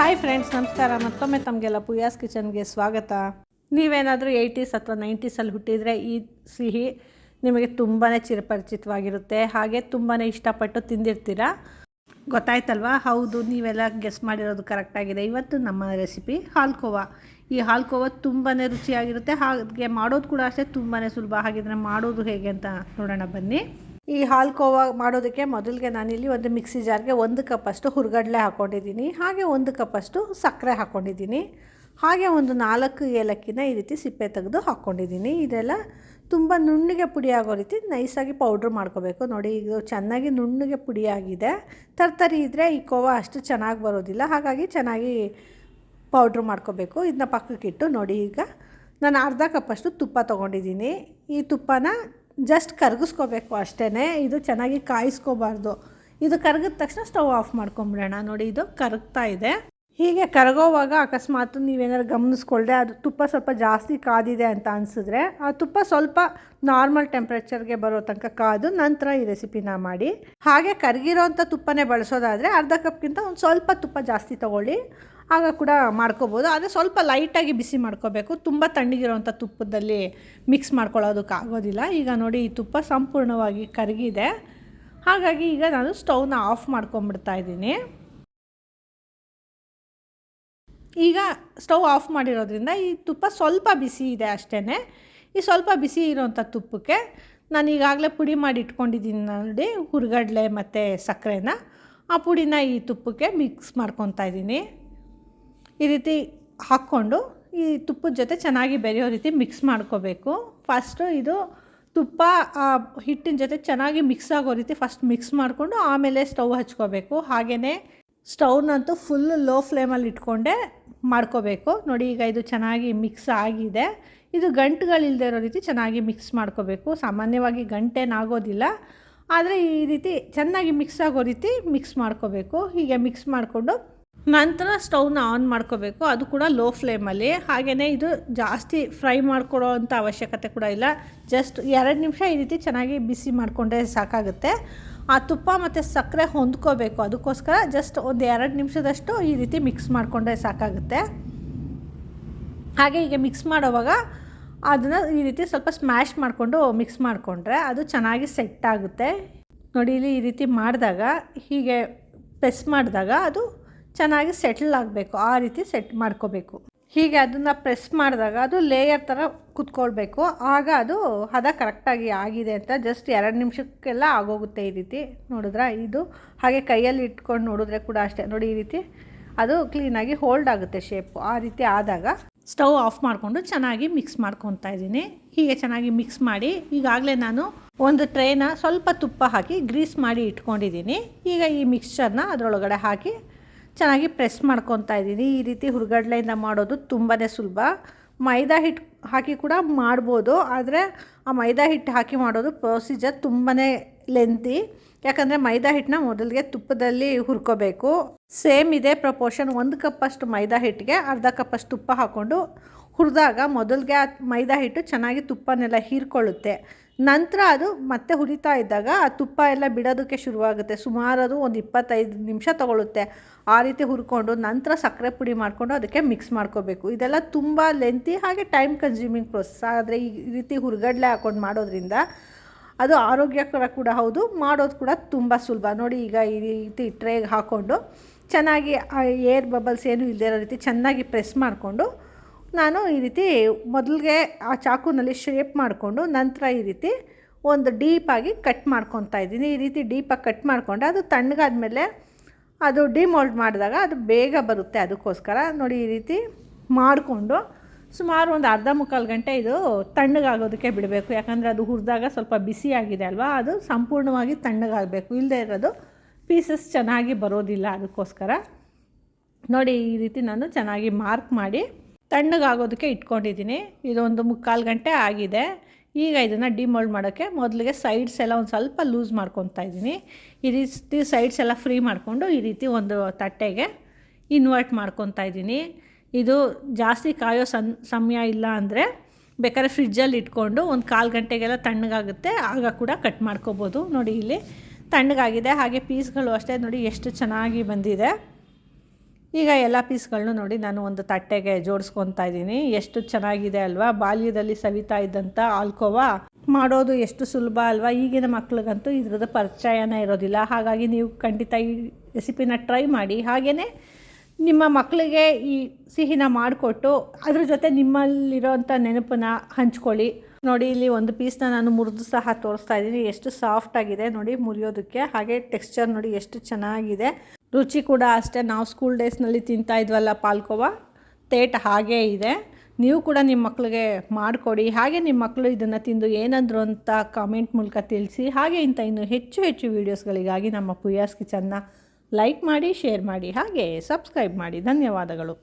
Hi friends ನಮಸ್ಕಾರ. ಮತ್ತೊಮ್ಮೆ ತಮಗೆಲ್ಲ ಪುಯಾಸ್ ಕಿಚನ್ಗೆ ಸ್ವಾಗತ. ನೀವೇನಾದರೂ ಏಯ್ಟೀಸ್ ಅಥವಾ ನೈಂಟೀಸಲ್ಲಿ ಹುಟ್ಟಿದರೆ ಈ ಸಿಹಿ ನಿಮಗೆ ತುಂಬಾ ಚಿರಪರಿಚಿತವಾಗಿರುತ್ತೆ. ಹಾಗೆ ತುಂಬಾ ಇಷ್ಟಪಟ್ಟು ತಿಂದಿರ್ತೀರ? ಗೊತ್ತಾಯ್ತಲ್ವಾ? ಹೌದು, ನೀವೆಲ್ಲ ಗೆಸ್ ಮಾಡಿರೋದು ಕರೆಕ್ಟಾಗಿದೆ ಇವತ್ತು ನಮ್ಮ ರೆಸಿಪಿ ಹಾಲ್ಕೋವಾ. ಈ ಹಾಲ್ಕೋವಾ ತುಂಬಾ ರುಚಿಯಾಗಿರುತ್ತೆ. ಹಾಗೆ ಮಾಡೋದು ಕೂಡ ಅಷ್ಟೇ ತುಂಬಾ ಸುಲಭ. ಹಾಗಿದ್ರೆ ಮಾಡೋದು ಹೇಗೆ ಅಂತ ನೋಡೋಣ ಬನ್ನಿ. ಈ ಹಾಲು ಕೋವಾ ಮಾಡೋದಕ್ಕೆ ಮೊದಲಿಗೆ ನಾನಿಲ್ಲಿ ಒಂದು ಮಿಕ್ಸಿ ಜಾರ್ಗೆ ಒಂದು ಕಪ್ಪಷ್ಟು ಹುರ್ಗಡ್ಲೆ ಹಾಕ್ಕೊಂಡಿದ್ದೀನಿ, ಹಾಗೆ ಒಂದು ಕಪ್ಪಷ್ಟು ಸಕ್ಕರೆ ಹಾಕ್ಕೊಂಡಿದ್ದೀನಿ, ಹಾಗೆ ಒಂದು ನಾಲ್ಕು ಏಲಕ್ಕಿನ ಈ ರೀತಿ ಸಿಪ್ಪೆ ತೆಗೆದು ಹಾಕ್ಕೊಂಡಿದ್ದೀನಿ. ಇದೆಲ್ಲ ತುಂಬ ನುಣ್ಣಗೆ ಪುಡಿ ಆಗೋ ರೀತಿ ನೈಸಾಗಿ ಪೌಡ್ರ್ ಮಾಡ್ಕೋಬೇಕು. ನೋಡಿ, ಇದು ಚೆನ್ನಾಗಿ ನುಣ್ಣಗೆ ಪುಡಿಯಾಗಿದೆ. ತರ್ತರಿ ಇದ್ದರೆ ಈ ಕೋವಾ ಅಷ್ಟು ಚೆನ್ನಾಗಿ ಬರೋದಿಲ್ಲ, ಹಾಗಾಗಿ ಚೆನ್ನಾಗಿ ಪೌಡ್ರ್ ಮಾಡ್ಕೋಬೇಕು. ಇದನ್ನ ಪಕ್ಕಕ್ಕಿಟ್ಟು ನೋಡಿ, ಈಗ ನಾನು ಅರ್ಧ ಕಪ್ಪಷ್ಟು ತುಪ್ಪ ತೊಗೊಂಡಿದ್ದೀನಿ. ಈ ತುಪ್ಪನ ಜಸ್ಟ್ ಕರಗಿಸ್ಕೋಬೇಕು ಅಷ್ಟೇ ಇದು ಚೆನ್ನಾಗಿ ಕಾಯಿಸ್ಕೋಬಾರ್ದು. ಇದು ಕರಗಿದ ತಕ್ಷಣ ಸ್ಟವ್ ಆಫ್ ಮಾಡ್ಕೊಂಬಿಡೋಣ. ನೋಡಿ, ಇದು ಕರಗ್ತಾ ಇದೆ. ಹೀಗೆ ಕರಗೋವಾಗ ಅಕಸ್ಮಾತ್ ನೀವೇನಾದ್ರು ಗಮನಿಸ್ಕೊಳ್ಳದೆ ಅದು ತುಪ್ಪ ಸ್ವಲ್ಪ ಜಾಸ್ತಿ ಕಾದಿದೆ ಅಂತ ಅನಿಸಿದ್ರೆ, ಆ ತುಪ್ಪ ಸ್ವಲ್ಪ ನಾರ್ಮಲ್ ಟೆಂಪ್ರೇಚರ್ಗೆ ಬರೋ ತನಕ ಕಾದು ನಂತರ ಈ ರೆಸಿಪಿನ ಮಾಡಿ. ಹಾಗೆ ಕರಗಿರೋಂಥ ತುಪ್ಪನೇ ಬಳಸೋದಾದರೆ ಅರ್ಧ ಕಪ್ಗಿಂತ ಒಂದು ಸ್ವಲ್ಪ ತುಪ್ಪ ಜಾಸ್ತಿ ತೊಗೊಳ್ಳಿ. ಆಗ ಕೂಡ ಮಾಡ್ಕೋಬೋದು. ಆದರೆ ಸ್ವಲ್ಪ ಲೈಟಾಗಿ ಬಿಸಿ ಮಾಡ್ಕೋಬೇಕು. ತುಂಬ ತಣ್ಣಗಿರೋವಂಥ ತುಪ್ಪದಲ್ಲಿ ಮಿಕ್ಸ್ ಮಾಡ್ಕೊಳ್ಳೋದಕ್ಕೆ ಆಗೋದಿಲ್ಲ. ಈಗ ನೋಡಿ ಈ ತುಪ್ಪ ಸಂಪೂರ್ಣವಾಗಿ ಕರಗಿದೆ. ಹಾಗಾಗಿ ಈಗ ನಾನು ಸ್ಟವ್ನ ಆಫ್ ಮಾಡ್ಕೊಂಬಿಡ್ತಾ ಇದ್ದೀನಿ. ಈಗ ಸ್ಟೌವ್ ಆಫ್ ಮಾಡಿರೋದ್ರಿಂದ ಈ ತುಪ್ಪ ಸ್ವಲ್ಪ ಬಿಸಿ ಇದೆ ಅಷ್ಟೇ ಈ ಸ್ವಲ್ಪ ಬಿಸಿ ಇರೋವಂಥ ತುಪ್ಪಕ್ಕೆ ನಾನು ಈಗಾಗಲೇ ಪುಡಿ ಮಾಡಿ ಇಟ್ಕೊಂಡಿದ್ದೀನಿ ನೋಡಿ, ಹುರ್ಗಡ್ಲೆ ಮತ್ತು ಸಕ್ಕರೆನ. ಆ ಪುಡಿನ ಈ ತುಪ್ಪಕ್ಕೆ ಮಿಕ್ಸ್ ಮಾಡ್ಕೊತಾ ಇದ್ದೀನಿ. ಈ ರೀತಿ ಹಾಕ್ಕೊಂಡು ಈ ತುಪ್ಪದ ಜೊತೆ ಚೆನ್ನಾಗಿ ಬೆರೆಯೋ ರೀತಿ ಮಿಕ್ಸ್ ಮಾಡ್ಕೋಬೇಕು. ಫಸ್ಟು ಇದು ತುಪ್ಪ ಹಿಟ್ಟಿನ ಜೊತೆ ಚೆನ್ನಾಗಿ ಮಿಕ್ಸ್ ಆಗೋ ರೀತಿ ಫಸ್ಟ್ ಮಿಕ್ಸ್ ಮಾಡಿಕೊಂಡು ಆಮೇಲೆ ಸ್ಟವ್ ಹಚ್ಕೋಬೇಕು. ಹಾಗೆಯೇ ಸ್ಟವ್ನಂತೂ ಫುಲ್ ಲೋ ಫ್ಲೇಮಲ್ಲಿ ಇಟ್ಕೊಂಡೆ ಮಾಡ್ಕೋಬೇಕು. ನೋಡಿ ಈಗ ಇದು ಚೆನ್ನಾಗಿ ಮಿಕ್ಸ್ ಆಗಿದೆ. ಇದು ಗಂಟುಗಳಿಲ್ಲದೆ ಇರೋ ರೀತಿ ಚೆನ್ನಾಗಿ ಮಿಕ್ಸ್ ಮಾಡ್ಕೋಬೇಕು. ಸಾಮಾನ್ಯವಾಗಿ ಗಂಟೇನಾಗೋದಿಲ್ಲ. ಆದರೆ ಈ ರೀತಿ ಚೆನ್ನಾಗಿ ಮಿಕ್ಸ್ ಆಗೋ ರೀತಿ ಮಿಕ್ಸ್ ಮಾಡ್ಕೋಬೇಕು. ಹೀಗೆ ಮಿಕ್ಸ್ ಮಾಡಿಕೊಂಡು ನಂತರ ಸ್ಟೌವ್ನ ಆನ್ ಮಾಡ್ಕೋಬೇಕು. ಅದು ಕೂಡ ಲೋ ಫ್ಲೇಮಲ್ಲಿ. ಹಾಗೆಯೇ ಇದು ಜಾಸ್ತಿ ಫ್ರೈ ಮಾಡ್ಕೊಡೋ ಅಂಥ ಅವಶ್ಯಕತೆ ಕೂಡ ಇಲ್ಲ. ಜಸ್ಟ್ ಎರಡು ನಿಮಿಷ ಈ ರೀತಿ ಚೆನ್ನಾಗಿ ಬಿಸಿ ಮಾಡಿಕೊಂಡ್ರೆ ಸಾಕಾಗುತ್ತೆ. ಆ ತುಪ್ಪ ಮತ್ತು ಸಕ್ಕರೆ ಹೊಂದ್ಕೋಬೇಕು. ಅದಕ್ಕೋಸ್ಕರ ಜಸ್ಟ್ ಒಂದು ಎರಡು ನಿಮಿಷದಷ್ಟು ಈ ರೀತಿ ಮಿಕ್ಸ್ ಮಾಡಿಕೊಂಡ್ರೆ ಸಾಕಾಗುತ್ತೆ. ಹಾಗೆ ಈಗ ಮಿಕ್ಸ್ ಮಾಡೋವಾಗ ಅದನ್ನು ಈ ರೀತಿ ಸ್ವಲ್ಪ ಸ್ಮ್ಯಾಶ್ ಮಾಡಿಕೊಂಡು ಮಿಕ್ಸ್ ಮಾಡಿಕೊಂಡ್ರೆ ಅದು ಚೆನ್ನಾಗಿ ಸೆಟ್ ಆಗುತ್ತೆ. ನೋಡಿ, ಇಲ್ಲಿ ಈ ರೀತಿ ಮಾಡಿದಾಗ ಹೀಗೆ ಪ್ರೆಸ್ ಮಾಡಿದಾಗ ಅದು ಚೆನ್ನಾಗಿ ಸೆಟ್ಲ್ ಆಗಬೇಕು, ಆ ರೀತಿ ಸೆಟ್ ಮಾಡ್ಕೋಬೇಕು. ಹೀಗೆ ಅದನ್ನು ಪ್ರೆಸ್ ಮಾಡಿದಾಗ ಅದು ಲೇಯರ್ ಥರ ಕುತ್ಕೊಳ್ಬೇಕು. ಆಗ ಅದು ಹದ ಕರೆಕ್ಟಾಗಿ ಆಗಿದೆ ಅಂತ ಜಸ್ಟ್ ಎರಡು ನಿಮಿಷಕ್ಕೆಲ್ಲ ಆಗೋಗುತ್ತೆ ಈ ರೀತಿ. ನೋಡಿದ್ರೆ? ಇದು ಹಾಗೆ ಕೈಯಲ್ಲಿ ಇಟ್ಕೊಂಡು ನೋಡಿದ್ರೆ ಕೂಡ ಅಷ್ಟೇ. ನೋಡಿ ಈ ರೀತಿ ಅದು ಕ್ಲೀನಾಗಿ ಹೋಲ್ಡ್ ಆಗುತ್ತೆ ಶೇಪು ಆ ರೀತಿ ಆದಾಗ ಸ್ಟವ್ ಆಫ್ ಮಾಡಿಕೊಂಡು ಚೆನ್ನಾಗಿ ಮಿಕ್ಸ್ ಮಾಡ್ಕೊತಾ ಇದ್ದೀನಿ. ಹೀಗೆ ಚೆನ್ನಾಗಿ ಮಿಕ್ಸ್ ಮಾಡಿ ಈಗಾಗಲೇ ನಾನು ಒಂದು ಟ್ರೇನ ಸ್ವಲ್ಪ ತುಪ್ಪ ಹಾಕಿ ಗ್ರೀಸ್ ಮಾಡಿ ಇಟ್ಕೊಂಡಿದ್ದೀನಿ. ಈಗ ಈ ಮಿಕ್ಸ್ಚರ್ನ ಅದರೊಳಗಡೆ ಹಾಕಿ ಚೆನ್ನಾಗಿ ಪ್ರೆಸ್ ಮಾಡ್ಕೊತಾ ಇದ್ದೀನಿ. ಈ ರೀತಿ ಹುರ್ಗಡ್ಲೆಯಿಂದ ಮಾಡೋದು ತುಂಬಾ ಸುಲಭ. ಮೈದಾ ಹಿಟ್ಟು ಹಾಕಿ ಕೂಡ ಮಾಡ್ಬೋದು. ಆದರೆ ಆ ಮೈದಾ ಹಿಟ್ಟು ಹಾಕಿ ಮಾಡೋದು ಪ್ರೊಸೀಜರ್ ತುಂಬಾ ಲೆಂತಿ ಯಾಕಂದರೆ ಮೈದಾ ಹಿಟ್ಟನ್ನ ಮೊದಲಿಗೆ ತುಪ್ಪದಲ್ಲಿ ಹುರ್ಕೋಬೇಕು. ಸೇಮ್ ಇದೆ ಪ್ರಪೋರ್ಷನ್ ಒಂದು ಕಪ್ಪಷ್ಟು ಮೈದಾ ಹಿಟ್ಟಿಗೆ ಅರ್ಧ ಕಪ್ಪಷ್ಟು ತುಪ್ಪ ಹಾಕ್ಕೊಂಡು ಹುರಿದಾಗ ಮೊದಲಿಗೆ ಆ ಮೈದಾ ಹಿಟ್ಟು ಚೆನ್ನಾಗಿ ತುಪ್ಪನೆಲ್ಲ ಹೀರ್ಕೊಳ್ಳುತ್ತೆ. ನಂತರ ಅದು ಮತ್ತೆ ಹುರಿತಾ ಇದ್ದಾಗ ಆ ತುಪ್ಪ ಎಲ್ಲ ಬಿಡೋದಕ್ಕೆ ಶುರುವಾಗುತ್ತೆ. ಸುಮಾರು ಅದು ಒಂದು ಇಪ್ಪತ್ತೈದು ನಿಮಿಷ ತೊಗೊಳುತ್ತೆ. ಆ ರೀತಿ ಹುರ್ಕೊಂಡು ನಂತರ ಸಕ್ಕರೆ ಪುಡಿ ಮಾಡಿಕೊಂಡು ಅದಕ್ಕೆ ಮಿಕ್ಸ್ ಮಾಡ್ಕೋಬೇಕು. ಇದೆಲ್ಲ ತುಂಬ ಲೆಂತಿ ಹಾಗೆ ಟೈಮ್ ಕನ್ಸ್ಯೂಮಿಂಗ್ ಪ್ರೊಸೆಸ್ ಆದರೆ ಈ ರೀತಿ ಹುರ್ಗಡ್ಲೆ ಹಾಕೊಂಡು ಮಾಡೋದ್ರಿಂದ ಅದು ಆರೋಗ್ಯಕರ ಕೂಡ ಹೌದು, ಮಾಡೋದು ಕೂಡ ತುಂಬ ಸುಲಭ. ನೋಡಿ ಈಗ ಈ ರೀತಿ ಟ್ರೇಗೆ ಹಾಕ್ಕೊಂಡು ಚೆನ್ನಾಗಿ ಏರ್ ಬಬಲ್ಸ್ ಏನೂ ಇಲ್ಲದೇ ಇರೋ ರೀತಿ ಚೆನ್ನಾಗಿ ಪ್ರೆಸ್ ಮಾಡಿಕೊಂಡು ನಾನು ಈ ರೀತಿ ಮೊದಲಿಗೆ ಆ ಚಾಕುನಲ್ಲಿ ಶೇಪ್ ಮಾಡಿಕೊಂಡು ನಂತರ ಈ ರೀತಿ ಒಂದು ಡೀಪಾಗಿ ಕಟ್ ಮಾಡ್ಕೊತಾ ಇದ್ದೀನಿ. ಈ ರೀತಿ ಡೀಪಾಗಿ ಕಟ್ ಮಾಡಿಕೊಂಡು ಅದು ತಣ್ಣಗಾದ್ಮೇಲೆ ಅದು ಡಿಮೋಲ್ಡ್ ಮಾಡಿದಾಗ ಅದು ಬೇಗ ಬರುತ್ತೆ ಅದಕ್ಕೋಸ್ಕರ. ನೋಡಿ ಈ ರೀತಿ ಮಾಡಿಕೊಂಡು ಸುಮಾರು ಒಂದು ಅರ್ಧ ಮುಕ್ಕಾಲು ಗಂಟೆ ಇದು ತಣ್ಣಗಾಗೋದಕ್ಕೆ ಬಿಡಬೇಕು. ಯಾಕಂದರೆ ಅದು ಹುರಿದಾಗ ಸ್ವಲ್ಪ ಬಿಸಿಯಾಗಿದೆ ಅಲ್ವಾ? ಅದು ಸಂಪೂರ್ಣವಾಗಿ ತಣ್ಣಗಾಗಬೇಕು. ಇಲ್ಲದೆ ಇರೋದು ಪೀಸಸ್ ಚೆನ್ನಾಗಿ ಬರೋದಿಲ್ಲ ಅದಕ್ಕೋಸ್ಕರ. ನೋಡಿ ಈ ರೀತಿ ನಾನು ಚೆನ್ನಾಗಿ ಮಾರ್ಕ್ ಮಾಡಿ ತಣ್ಣಗಾಗೋದಕ್ಕೆ ಇಟ್ಕೊಂಡಿದ್ದೀನಿ. ಇದೊಂದು ಮುಕ್ಕಾಲು ಗಂಟೆ ಆಗಿದೆ. ಈಗ ಇದನ್ನು ಡಿಮೋಲ್ಡ್ ಮಾಡೋಕ್ಕೆ ಮೊದಲಿಗೆ ಸೈಡ್ಸ್ ಎಲ್ಲ ಒಂದು ಸ್ವಲ್ಪ ಲೂಸ್ ಮಾಡ್ಕೊತಾ ಇದ್ದೀನಿ. ಈ ರೀತಿ ಸೈಡ್ಸ್ ಎಲ್ಲ ಫ್ರೀ ಮಾಡಿಕೊಂಡು ಈ ರೀತಿ ಒಂದು ತಟ್ಟೆಗೆ ಇನ್ವರ್ಟ್ ಮಾಡ್ಕೊತಾ ಇದ್ದೀನಿ. ಇದು ಜಾಸ್ತಿ ಕಾಯೋ ಸನ್ ಸಮಯ ಇಲ್ಲ ಅಂದರೆ ಬೇಕಾದ್ರೆ ಫ್ರಿಜ್ಜಲ್ಲಿ ಇಟ್ಕೊಂಡು ಒಂದು ಕಾಲು ಗಂಟೆಗೆಲ್ಲ ತಣ್ಣಗಾಗುತ್ತೆ. ಆಗ ಕೂಡ ಕಟ್ ಮಾಡ್ಕೋಬೋದು. ನೋಡಿ ಇಲ್ಲಿ ತಣ್ಣಗಾಗಿದೆ. ಹಾಗೆ ಪೀಸ್ಗಳು ಅಷ್ಟೇ ನೋಡಿ ಎಷ್ಟು ಚೆನ್ನಾಗಿ ಬಂದಿದೆ. ಈಗ ಎಲ್ಲ ಪೀಸ್ಗಳನ್ನೂ ನೋಡಿ ನಾನು ಒಂದು ತಟ್ಟೆಗೆ ಜೋಡಿಸ್ಕೊತಾ ಇದ್ದೀನಿ. ಎಷ್ಟು ಚೆನ್ನಾಗಿದೆ ಅಲ್ವಾ? ಬಾಲ್ಯದಲ್ಲಿ ಸವಿತಾ ಇದ್ದಂಥ ಆಲ್ಕೋವಾ ಮಾಡೋದು ಎಷ್ಟು ಸುಲಭ ಅಲ್ವಾ? ಈಗಿನ ಮಕ್ಳಿಗಂತೂ ಇದ್ರದ್ದು ಪರಿಚಯನೇ ಇರೋದಿಲ್ಲ. ಹಾಗಾಗಿ ನೀವು ಖಂಡಿತ ಈ ರೆಸಿಪಿನ ಟ್ರೈ ಮಾಡಿ. ಹಾಗೆಯೇ ನಿಮ್ಮ ಮಕ್ಕಳಿಗೆ ಈ ಸಿಹಿನ ಮಾಡಿಕೊಟ್ಟು ಅದ್ರ ಜೊತೆ ನಿಮ್ಮಲ್ಲಿರೋಂಥ ನೆನಪನ್ನ ಹಂಚ್ಕೊಳ್ಳಿ. ನೋಡಿ, ಇಲ್ಲಿ ಒಂದು ಪೀಸ್ನ ನಾನು ಮುರಿದು ಸಹ ತೋರಿಸ್ತಾ ಇದ್ದೀನಿ. ಎಷ್ಟು ಸಾಫ್ಟ್ ಆಗಿದೆ ನೋಡಿ ಮುರಿಯೋದಕ್ಕೆ. ಹಾಗೆ ಟೆಕ್ಸ್ಚರ್ ನೋಡಿ ಎಷ್ಟು ಚೆನ್ನಾಗಿದೆ. ರುಚಿ ಕೂಡ ಅಷ್ಟೇ. ನಾವು ಸ್ಕೂಲ್ ಡೇಸ್ನಲ್ಲಿ ತಿಂತಾ ಇದ್ವಲ್ಲ ಪಾಲ್ಕೋವ? ತೇಟ್ ಹಾಗೇ ಇದೆ. ನೀವು ಕೂಡ ನಿಮ್ಮ ಮಕ್ಕಳಿಗೆ ಮಾಡಿಕೊಡಿ. ಹಾಗೆ ನಿಮ್ಮ ಮಕ್ಕಳು ಇದನ್ನು ತಿಂದು ಏನಂದ್ರು ಅಂತ ಕಾಮೆಂಟ್ ಮೂಲಕ ತಿಳಿಸಿ. ಹಾಗೆ ಇಂಥ ಇನ್ನು ಹೆಚ್ಚು ಹೆಚ್ಚು ವೀಡಿಯೋಸ್ಗಳಿಗಾಗಿ ನಮ್ಮ ಪುಯಾಸ್ ಕಿಚನ್ನ ಲೈಕ್ ಮಾಡಿ ಶೇರ್ ಮಾಡಿ, ಹಾಗೆ ಸಬ್ಸ್ಕ್ರೈಬ್ ಮಾಡಿ. ಧನ್ಯವಾದಗಳು.